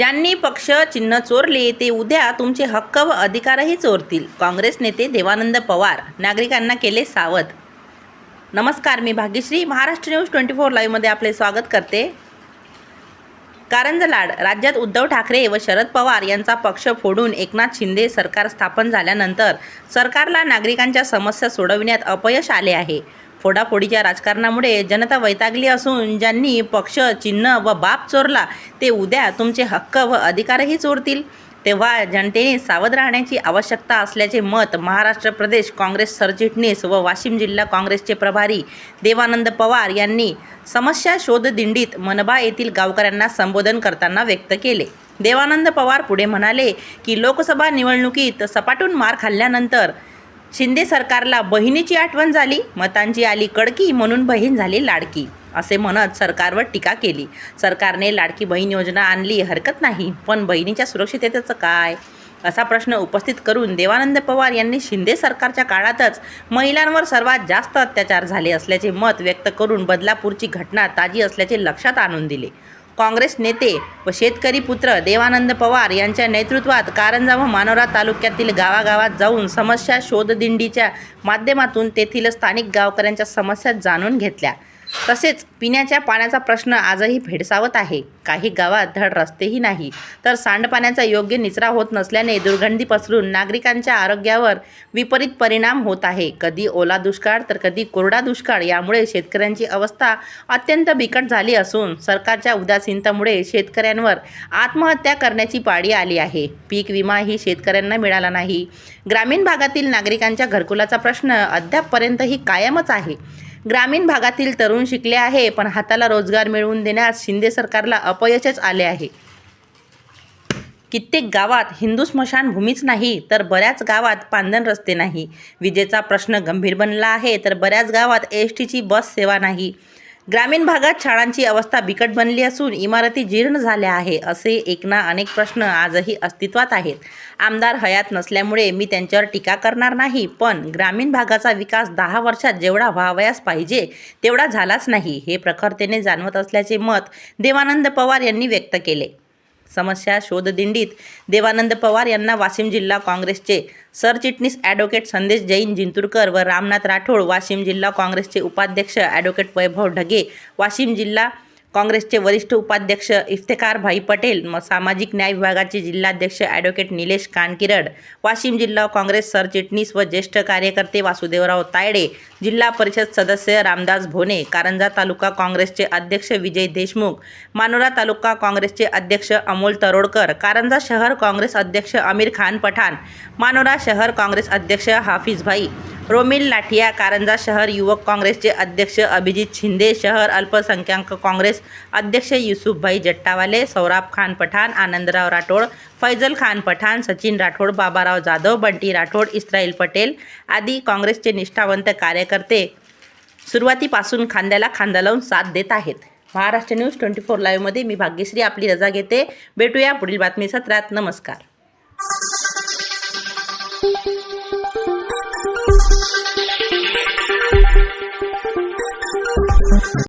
ज्यांनी पक्ष चिन्ह चोरले ते उद्या तुमचे हक्क व अधिकारही चोरतील. काँग्रेस नेते देवानंद पवार. नागरिकांना केले सावध. नमस्कार मी Bhagyashree. Maharashtra news twenty four लाईव्हमध्ये आपले स्वागत करते. कारंज लाड राज्यात उद्धव ठाकरे व शरद पवार यांचा पक्ष फोडून एकनाथ शिंदे सरकार स्थापन झाल्यानंतर सरकारला नागरिकांच्या समस्या सोडविण्यात अपयश आले आहे. फोडाफोडीच्या राजकारणामुळे जनता वैतागली असून ज्यांनी पक्ष चिन्ह व बाप चोरला ते उद्या तुमचे हक्क व अधिकारही चोरतील. तेव्हा जनतेने सावध राहण्याची आवश्यकता असल्याचे मत महाराष्ट्र प्रदेश काँग्रेस सरचिटणीस व वाशिम जिल्हा काँग्रेसचे प्रभारी देवानंद पवार यांनी समस्या शोध दिंडीत मनबा येथील गावकऱ्यांना संबोधन करताना व्यक्त केले. देवानंद पवार पुढे म्हणाले की लोकसभा निवडणुकीत सपाटून मार खाल्ल्यानंतर शिंदे सरकारला बहिणीची आठवण झाली मतांची आली कडकी म्हणून बहीण झाली लाडकी असे म्हणत सरकारवर टीका केली. सरकारने लाडकी बहीण योजना आणली हरकत नाही पण बहिणीच्या सुरक्षिततेचं काय? असा प्रश्न उपस्थित करून देवानंद पवार यांनी शिंदे सरकारच्या काळातच महिलांवर सर्वात जास्त अत्याचार झाले असल्याचे मत व्यक्त करून बदलापूरची घटना ताजी असल्याचे लक्षात आणून दिले. काँग्रेस नेते व शेतकरी पुत्र देवानंद पवार यांच्या नेतृत्वात कारंजा व मानोरा तालुक्यातील गावागावात जाऊन समस्या शोधदिंडीच्या माध्यमातून तेथील स्थानिक गावकऱ्यांच्या समस्या जाणून घेतल्या. तसेच पिण्याच्या पाण्याचा प्रश्न आजही भेडसावत आहे. काही गावात धड रस्तेही नाही. तर सांडपाण्याचा योग्य निचरा होत नसल्याने दुर्गंधी पसरून नागरिकांच्या आरोग्यावर विपरीत परिणाम होत आहे. कधी ओला दुष्काळ तर कधी कोरडा दुष्काळ यामुळे शेतकऱ्यांची अवस्था अत्यंत बिकट झाली असून सरकारच्या उदासीनतेमुळे शेतकऱ्यांवर आत्महत्या करण्याची पाळी आली आहे. पीक विमाही शेतकऱ्यांना मिळाला नाही. ग्रामीण भागातील नागरिकांच्या घरकुलाचा प्रश्न अद्यापपर्यंतही कायमच आहे. ग्रामीण भागातील तरुण शिकले आहे पण हाताला रोजगार मिळवून देण्यास शिंदे सरकारला अपयशच आले आहे. कित्येक गावात हिंदू स्मशानभूमीच नाही तर बऱ्याच गावात पांदन रस्ते नाही. विजेचा प्रश्न गंभीर बनला आहे तर बऱ्याच गावात एस टीची बस सेवा नाही. ग्रामीण भागात शाळांची अवस्था बिकट बनली असून इमारती जीर्ण झाल्या आहे असे एक ना अनेक प्रश्न आजही अस्तित्वात आहेत. आमदार हयात नसल्यामुळे मी त्यांच्यावर टीका करणार नाही पण ग्रामीण भागाचा विकास दहा वर्षात जेवढा व्हावयास पाहिजे तेवढा झालाच नाही हे प्रखरतेने जाणवत असल्याचे मत देवानंद पवार यांनी व्यक्त केले. समस्या शोधदिंडीत देवानंद पवार यांना वाशिम जिल्हा काँग्रेसचे सरचिटणीस ॲडव्होकेट संदेश जैन जिंतूरकर व रामनाथ राठोड वाशिम जिल्हा काँग्रेसचे उपाध्यक्ष ॲडव्होकेट वैभव ढगे वाशिम जिल्हा काँग्रेसचे वरिष्ठ उपाध्यक्ष इफ्तेकार भाई पटेल म सामाजिक न्याय विभागाचे जिल्हाध्यक्ष ॲडव्होकेट निलेश कानकिरड वाशिम जिल्हा काँग्रेस सरचिटणीस व ज्येष्ठ कार्यकर्ते वासुदेवराव तायडे जिल्हा परिषद सदस्य रामदास भोने कारंजा तालुका काँग्रेसचे अध्यक्ष विजय देशमुख मानोरा तालुका काँग्रेसचे अध्यक्ष अमोल तरोडकर कारंजा शहर काँग्रेस अध्यक्ष आमिर खान पठाण मानोरा शहर काँग्रेस अध्यक्ष हाफिज भाई रोमिल लाठिया कारंजा शहर युवक काँग्रेसचे अध्यक्ष अभिजित शिंदे शहर अल्पसंख्याक काँग्रेस अध्यक्ष युसुफभाई जट्टावाले सौराब खान पठाण आनंदराव राठोड फैजल खान पठाण सचिन राठोड बाबाराव जाधव बंटी राठोड इस्राईल पटेल आदी काँग्रेसचे निष्ठावंत कार्यकर्ते सुरुवातीपासून खांद्याला खांदा लावून साथ देत आहेत. महाराष्ट्र न्यूज ट्वेंटी फोर लाईव्हमध्ये मी भाग्यश्री आपली रजा घेते. भेटूया पुढील बातमी सत्रात नमस्कार.